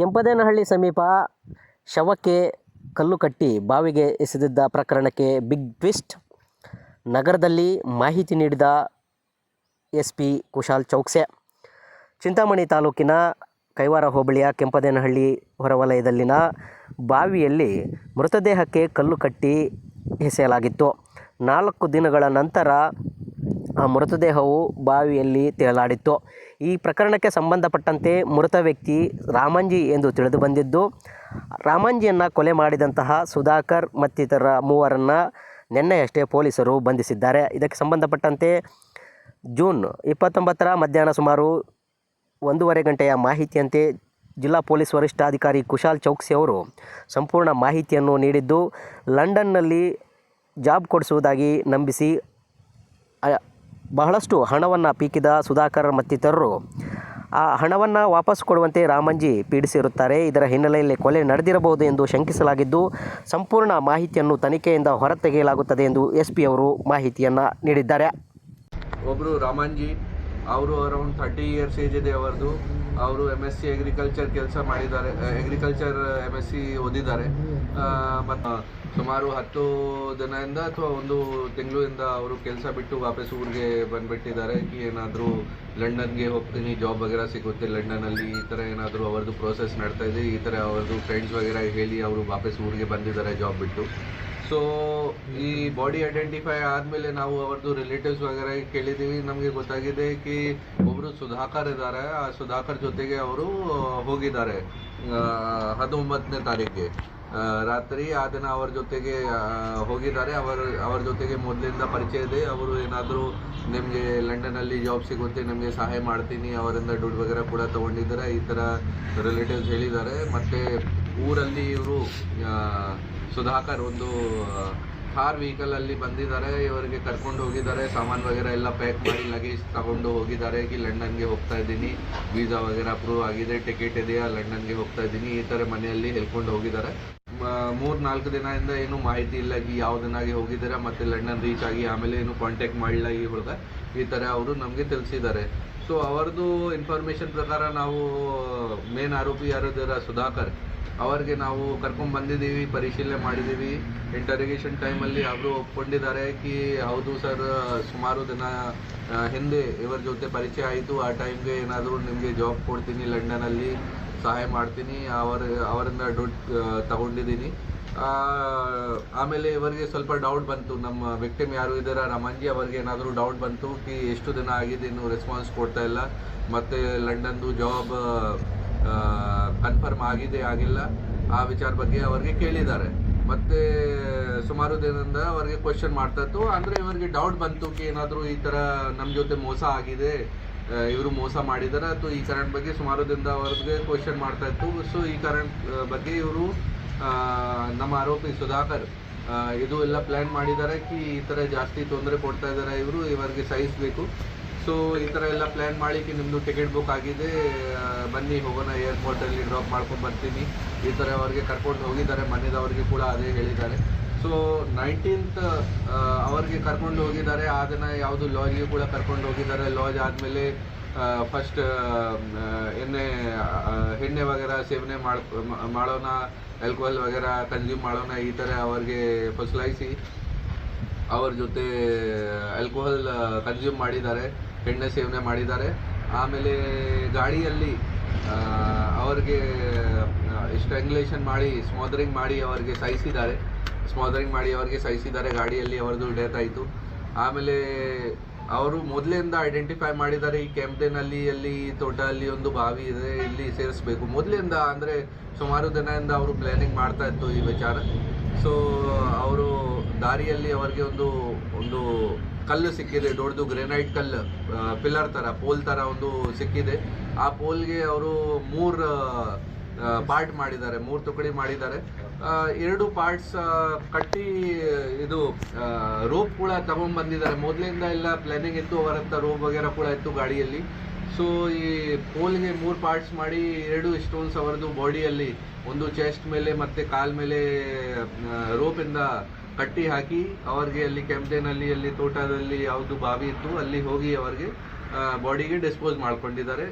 ಕೆಂಪದೇನಹಳ್ಳಿ ಸಮೀಪ ಶವಕ್ಕೆ ಕಲ್ಲು ಕಟ್ಟಿ ಬಾವಿಗೆ ಎಸೆದಿದ್ದ ಪ್ರಕರಣಕ್ಕೆ ಬಿಗ್ ಟ್ವಿಸ್ಟ್. ನಗರದಲ್ಲಿ ಮಾಹಿತಿ ನೀಡಿದ ಎಸ್ ಪಿ ಕುಶಾಲ್ ಚೌಕ್ಸೆ. ಚಿಂತಾಮಣಿ ತಾಲೂಕಿನ ಕೈವಾರ ಹೋಬಳಿಯ ಕೆಂಪದೇನಹಳ್ಳಿ ಹೊರವಲಯದಲ್ಲಿನ ಬಾವಿಯಲ್ಲಿ ಮೃತದೇಹಕ್ಕೆ ಕಲ್ಲು ಕಟ್ಟಿ ಎಸೆಯಲಾಗಿತ್ತು. ನಾಲ್ಕು ದಿನಗಳ ನಂತರ ಆ ಮೃತದೇಹವು ಬಾವಿಯಲ್ಲಿ ತೇಲಾಡಿತ್ತು ಈ ಪ್ರಕರಣಕ್ಕೆ ಸಂಬಂಧಪಟ್ಟಂತೆ ಮೃತ ವ್ಯಕ್ತಿ ರಾಮಂಜಿ ಎಂದು ತಿಳಿದು ಬಂದಿದ್ದು, ರಾಮಂಜಿಯನ್ನು ಕೊಲೆ ಮಾಡಿದಂತಹ ಸುಧಾಕರ್ ಮತ್ತಿತರ ಮೂವರನ್ನು ನಿನ್ನೆಯಷ್ಟೇ ಪೊಲೀಸರು ಬಂಧಿಸಿದ್ದಾರೆ. ಇದಕ್ಕೆ ಸಂಬಂಧಪಟ್ಟಂತೆ ಜೂನ್ ಇಪ್ಪತ್ತೊಂಬತ್ತರ ಮಧ್ಯಾಹ್ನ ಸುಮಾರು ಒಂದೂವರೆ ಗಂಟೆಯ ಮಾಹಿತಿಯಂತೆ ಜಿಲ್ಲಾ ಪೊಲೀಸ್ ವರಿಷ್ಠಾಧಿಕಾರಿ ಕುಶಾಲ್ ಚೌಕ್ಸಿ ಅವರು ಸಂಪೂರ್ಣ ಮಾಹಿತಿಯನ್ನು ನೀಡಿದ್ದು, ಲಂಡನ್ನಲ್ಲಿ ಜಾಬ್ ಕೊಡಿಸುವುದಾಗಿ ನಂಬಿಸಿ ಬಹಳಷ್ಟು ಹಣವನ್ನು ಪೀಕಿದ ಸುಧಾಕರ್ ಮತ್ತಿತರರು ಆ ಹಣವನ್ನು ವಾಪಸ್ ಕೊಡುವಂತೆ ರಾಮಂಜಿ ಪೀಡಿಸಿರುತ್ತಾರೆ. ಇದರ ಹಿನ್ನೆಲೆಯಲ್ಲಿ ಕೊಲೆ ನಡೆದಿರಬಹುದು ಎಂದು ಶಂಕಿಸಲಾಗಿದ್ದು, ಸಂಪೂರ್ಣ ಮಾಹಿತಿಯನ್ನು ತನಿಖೆಯಿಂದ ಹೊರತೆಗೆಯಲಾಗುತ್ತದೆ ಎಂದು ಎಸ್ ಪಿ ಅವರು ಮಾಹಿತಿಯನ್ನು ನೀಡಿದ್ದಾರೆ. ಒಬ್ಬರು ರಾಮನ್ಜಿ ಅವರು ಅರೌಂಡ್ ಥರ್ಟಿ ಇಯರ್ಸ್ ಏಜ್ ಇದೆ ಅವರದು. ಅವರು ಎಂ ಎಸ್ ಸಿ ಅಗ್ರಿಕಲ್ಚರ್ ಕೆಲಸ ಮಾಡಿದ್ದಾರೆ. ಅಗ್ರಿಕಲ್ಚರ್ ಎಂ ಎಸ್ ಸಿ ಓದಿದ್ದಾರೆ. ಮತ್ತು ಸುಮಾರು ಹತ್ತು ದಿನದಿಂದ ಅಥವಾ ಒಂದು ತಿಂಗಳಿಂದ ಅವರು ಕೆಲಸ ಬಿಟ್ಟು ವಾಪಸ್ ಊರಿಗೆ ಬಂದುಬಿಟ್ಟಿದ್ದಾರೆ. ಏನಾದರೂ ಲಂಡನ್ಗೆ ಹೋಗ್ತೀನಿ ಜಾಬ್ ವಗೇರ ಸಿಗುತ್ತೆ ಲಂಡನಲ್ಲಿ ಈ ಥರ ಏನಾದರೂ ಅವ್ರದ್ದು ಪ್ರೋಸೆಸ್ ನಡ್ತಾ ಇದೆ, ಈ ಥರ ಅವ್ರದ್ದು ಫ್ರೆಂಡ್ಸ್ ವಗೇರ ಹೇಳಿ ಅವರು ವಾಪಸ್ ಊರಿಗೆ ಬಂದಿದ್ದಾರೆ ಜಾಬ್ ಬಿಟ್ಟು. ಸೊ ಈ ಬಾಡಿ ಐಡೆಂಟಿಫೈ ಆದಮೇಲೆ ನಾವು ಅವ್ರದ್ದು ರಿಲೇಟಿವ್ಸ್ ವಗರ ಕೇಳಿದ್ದೀವಿ ನಮಗೆ ಗೊತ್ತಾಗಿದೆ ಕಿ ಒಬ್ಬರು ಸುಧಾಕರ್ ಇದ್ದಾರೆ ಆ ಸುಧಾಕರ್ ಜೊತೆಗೆ ಅವರು ಹೋಗಿದ್ದಾರೆ ಹತ್ತೊಂಬತ್ತನೇ ತಾರೀಕಿಗೆ ರಾತ್ರಿ ಆ ದಿನ ಅವ್ರ ಜೊತೆಗೆ ಹೋಗಿದ್ದಾರೆ. ಅವರ, ಅವ್ರ ಜೊತೆಗೆ ಮೊದಲಿಂದ ಪರಿಚಯ ಇದೆ. ಅವರು ಏನಾದರೂ ನಿಮಗೆ ಲಂಡನಲ್ಲಿ ಜಾಬ್ ಸಿಗುತ್ತೆ, ನಿಮಗೆ ಸಹಾಯ ಮಾಡ್ತೀನಿ, ಅವರಿಂದ ದುಡ್ಡು ವಗೇರೆ ಕೂಡ ತೊಗೊಂಡಿದ್ದಾರೆ. ಈ ಥರ ರಿಲೇಟಿವ್ಸ್ ಹೇಳಿದ್ದಾರೆ. ಮತ್ತು ಊರಲ್ಲಿ ಇವರು ಸುಧಾಕರ್ ಒಂದು ಕಾರ್ ವೆಹಿಕಲ್ ಅಲ್ಲಿ ಬಂದಿದ್ದಾರೆ, ಇವರಿಗೆ ಕರ್ಕೊಂಡು ಹೋಗಿದ್ದಾರೆ. ಸಾಮಾನ್ ವಗೇರಾ ಎಲ್ಲ ಪ್ಯಾಕ್ ಮಾಡಿ ಲಗೇಜ್ ತಗೊಂಡು ಹೋಗಿದ್ದಾರೆ. ಕಿ ಲಂಡನ್ಗೆ ಹೋಗ್ತಾ ಇದ್ದೀನಿ. ವೀಸಾ ವಗೇರಾ ಅಪ್ರೂವ್ ಆಗಿದೆ. ಟಿಕೆಟ್ ಇದೆಯಾ? ಲಂಡನ್ಗೆ ಹೋಗ್ತಾ ಇದ್ದೀನಿ. ಈ ಥರ ಮನೆಯಲ್ಲಿ ಹೇಳ್ಕೊಂಡು ಹೋಗಿದ್ದಾರೆ. ಮೂರು ನಾಲ್ಕು ದಿನದಿಂದ ಏನು ಮಾಹಿತಿ ಇಲ್ಲ. ಈ ಯಾವ ದಿನಾಗಿ ಹೋಗಿದ್ದಾರೆ? ಮತ್ತೆ ಲಂಡನ್ ರೀಚ್ ಆಗಿ ಆಮೇಲೆ ಏನು ಕಾಂಟ್ಯಾಕ್ಟ್ ಮಾಡಿಲ್ಲ ಈ ಹುಡುಗ? ಈ ಥರ ಅವರು ನಮಗೆ ತಿಳಿಸಿದ್ದಾರೆ. ಸೊ ಅವರದ್ದು ಇನ್ಫಾರ್ಮೇಷನ್ ಪ್ರಕಾರ ನಾವು ಮೇನ್ ಆರೋಪಿ ಯಾರಿದ್ದಾರೆ ಸುಧಾಕರ್, ಅವರಿಗೆ ನಾವು ಕರ್ಕೊಂಡು ಬಂದಿದ್ದೀವಿ, ಪರಿಶೀಲನೆ ಮಾಡಿದ್ದೀವಿ. ಇಂಟರಿಗೇಷನ್ ಟೈಮಲ್ಲಿ ಅವರು ಒಪ್ಕೊಂಡಿದ್ದಾರೆ ಕಿ, ಹೌದು ಸರ್ ಸುಮಾರು ದಿನ ಹಿಂದೆ ಇವರ ಜೊತೆ ಪರಿಚಯ ಆಯಿತು. ಆ ಟೈಮ್ಗೆ ಏನಾದರೂ ನಿಮಗೆ ಜಾಬ್ ಕೊಡ್ತೀನಿ ಲಂಡನಲ್ಲಿ ಸಹಾಯ ಮಾಡ್ತೀನಿ, ಅವರ, ಅವರಿಂದ ದುಡ್ಡು ತಗೊಂಡಿದ್ದೀನಿ. ಆಮೇಲೆ ಇವರಿಗೆ ಸ್ವಲ್ಪ ಡೌಟ್ ಬಂತು. ನಮ್ಮ ವಿಕ್ಟಿಮ್ ಯಾರು ಇದ್ದಾರೆ? ರಮಂಜಿ ಅವರಿಗೆ ಏನಾದರೂ ಡೌಟ್ ಬಂತು ಕಿ ಎಷ್ಟು ದಿನ ಆಗಿದೆ? ಇನ್ನು ರೆಸ್ಪಾನ್ಸ್ ಕೊಡ್ತಾ ಇಲ್ಲ. ಮತ್ತು ಲಂಡನ್ದು ಜಾಬ್ ಕನ್ಫರ್ಮ್ ಆಗಿದೆ, ಆಗಿಲ್ಲ. ಆ ವಿಚಾರ ಬಗ್ಗೆ ಅವರಿಗೆ ಕೇಳಿದ್ದಾರೆ. ಮತ್ತು ಸುಮಾರು ದಿನದಿಂದ ಅವರಿಗೆ ಕ್ವಶನ್ ಮಾಡ್ತಾ ಇತ್ತು. ಅಂದರೆ ಇವರಿಗೆ ಡೌಟ್ ಬಂತು ಕಿ ಏನಾದರೂ ಈ ಥರ ನಮ್ಮ ಜೊತೆ ಮೋಸ ಆಗಿದೆ. ಇವರು ಮೋಸ ಮಾಡಿದ್ದಾರೆ ಅಥವಾ ಈ ಕಾರಣ ಬಗ್ಗೆ ಸುಮಾರು ದಿನದ ಅವ್ರಿಗೆ ಕ್ವಶನ್ ಮಾಡ್ತಾ ಇತ್ತು. ಸೊ ಈ ಕಾರಣ ಬಗ್ಗೆ ಇವರು ನಮ್ಮ ಆರೋಪಿ ಸುಧಾಕರ್ ಇದು ಎಲ್ಲ ಪ್ಲ್ಯಾನ್ ಮಾಡಿದ್ದಾರೆ ಕಿ, ಈ ಥರ ಜಾಸ್ತಿ ತೊಂದರೆ ಕೊಡ್ತಾ ಇದ್ದಾರೆ ಇವರು, ಇವರಿಗೆ ಸಹಿಸಬೇಕು. ಸೊ ಈ ಥರ ಎಲ್ಲ ಪ್ಲ್ಯಾನ್ ಮಾಡಿ ಕಿ ನಿಮ್ಮದು ಟಿಕೆಟ್ ಬುಕ್ ಆಗಿದೆ. ಬನ್ನಿ, ಹೋಗೋಣ ಏರ್ಪೋರ್ಟಲ್ಲಿ ಡ್ರಾಪ್ ಮಾಡ್ಕೊಂಡು ಬರ್ತೀನಿ. ಈ ಥರ ಅವ್ರಿಗೆ ಕರ್ಕೊಂಡು ಹೋಗಿದ್ದಾರೆ. ಮನೆದವ್ರಿಗೆ ಕೂಡ ಅದೇ ಹೇಳಿದ್ದಾರೆ. ಸೊ ನೈನ್ಟೀನ್ತ್ ಅವರಿಗೆ ಕರ್ಕೊಂಡು ಹೋಗಿದ್ದಾರೆ. ಆ ದಿನ ಯಾವುದು ಲಾಜ್ಗೆ ಕೂಡ ಕರ್ಕೊಂಡು ಹೋಗಿದ್ದಾರೆ. ಲಾಜ್ ಆದಮೇಲೆ ಫಸ್ಟ್ ಎಣ್ಣೆ ಎಣ್ಣೆ ವಗೇರ ಸೇವನೆ ಮಾಡ್ ಮಾಡೋಣ ಆಲ್ಕೋಹಾಲ್ ವಗೇರ ಕನ್ಸ್ಯೂಮ್ ಮಾಡೋಣ, ಈ ಥರ ಅವ್ರಿಗೆ ಫಸಲಾಯಿಸಿ ಅವ್ರ ಜೊತೆ ಆಲ್ಕೋಹಾಲ್ ಕನ್ಸ್ಯೂಮ್ ಮಾಡಿದ್ದಾರೆ. ಎಣ್ಣೆ ಸೇವನೆ ಮಾಡಿದ್ದಾರೆ. ಆಮೇಲೆ ಗಾಡಿಯಲ್ಲಿ ಅವರಿಗೆ ಸ್ಟ್ರ್ಯಾಂಗ್ಯುಲೇಷನ್ ಮಾಡಿ ಸ್ಮೋದರಿಂಗ್ ಮಾಡಿ ಅವರಿಗೆ ಸಾಯಿಸಿದ್ದಾರೆ ಸ್ಮಾದರಿಂಗ್ ಮಾಡಿ ಅವರಿಗೆ ಸಹಿಸಿದ್ದಾರೆ, ಗಾಡಿಯಲ್ಲಿ ಅವರದು ಡೆತ್ ಆಯಿತು. ಆಮೇಲೆ ಅವರು ಮೊದಲಿಂದ ಐಡೆಂಟಿಫೈ ಮಾಡಿದ್ದಾರೆ, ಈ ಕೆಂಪೇನಲ್ಲಿ ಅಲ್ಲಿ ತೋಟ ಅಲ್ಲಿ ಒಂದು ಬಾವಿ ಇದೆ, ಇಲ್ಲಿ ಸೇರಿಸ್ಬೇಕು. ಮೊದಲಿಂದ ಅಂದರೆ ಸುಮಾರು ದಿನದಿಂದ ಅವರು ಪ್ಲ್ಯಾನಿಂಗ್ ಮಾಡ್ತಾ ಇತ್ತು ಈ ವಿಚಾರ. ಸೊ ಅವರು ದಾರಿಯಲ್ಲಿ ಅವರಿಗೆ ಒಂದು ಒಂದು ಕಲ್ಲು ಸಿಕ್ಕಿದೆ, ದೊಡ್ಡದು ಗ್ರೆನೈಟ್ ಕಲ್ಲು ಪಿಲ್ಲರ್ ಥರ ಪೋಲ್ ಥರ ಒಂದು ಸಿಕ್ಕಿದೆ. ಆ ಪೋಲ್ಗೆ ಅವರು ಮೂರು ಪಾರ್ಟ್ ಮಾಡಿದ್ದಾರೆ, ಮೂರು ತುಕಡಿ ಮಾಡಿದ್ದಾರೆ. ಎರಡು ಪಾರ್ಟ್ಸ್ ಕಟ್ಟಿ, ಇದು ರೋಪ್ ಕೂಡ ತಗೊಂಡ್ ಬಂದಿದ್ದಾರೆ ಮೊದಲಿಂದ ಎಲ್ಲ ಪ್ಲಾನಿಂಗ್ ಇತ್ತು ಅವರತ್ರ ರೋಪ್ ವಗೇರ ಕೂಡ ಇತ್ತು ಗಾಡಿಯಲ್ಲಿ. ಸೊ ಈ ಪೋಲ್ಗೆ ಮೂರು ಪಾರ್ಟ್ಸ್ ಮಾಡಿ, ಎರಡು ಸ್ಟೋನ್ಸ್ ಅವರದು ಬಾಡಿಯಲ್ಲಿ ಒಂದು ಚೆಸ್ಟ್ ಮೇಲೆ ಮತ್ತೆ ಕಾಲ್ ಮೇಲೆ ರೋಪಿಂದ ಕಟ್ಟಿ ಹಾಕಿ, ಅವರಿಗೆ ಅಲ್ಲಿ ಕೆಂಪೇನಲ್ಲಿ ಅಲ್ಲಿ ತೋಟದಲ್ಲಿ ಯಾವುದು ಬಾವಿ ಇತ್ತು, ಅಲ್ಲಿ ಹೋಗಿ ಅವರಿಗೆ ಬಾಡಿಗೆ ಡಿಸ್ಪೋಸ್ ಮಾಡ್ಕೊಂಡಿದ್ದಾರೆ.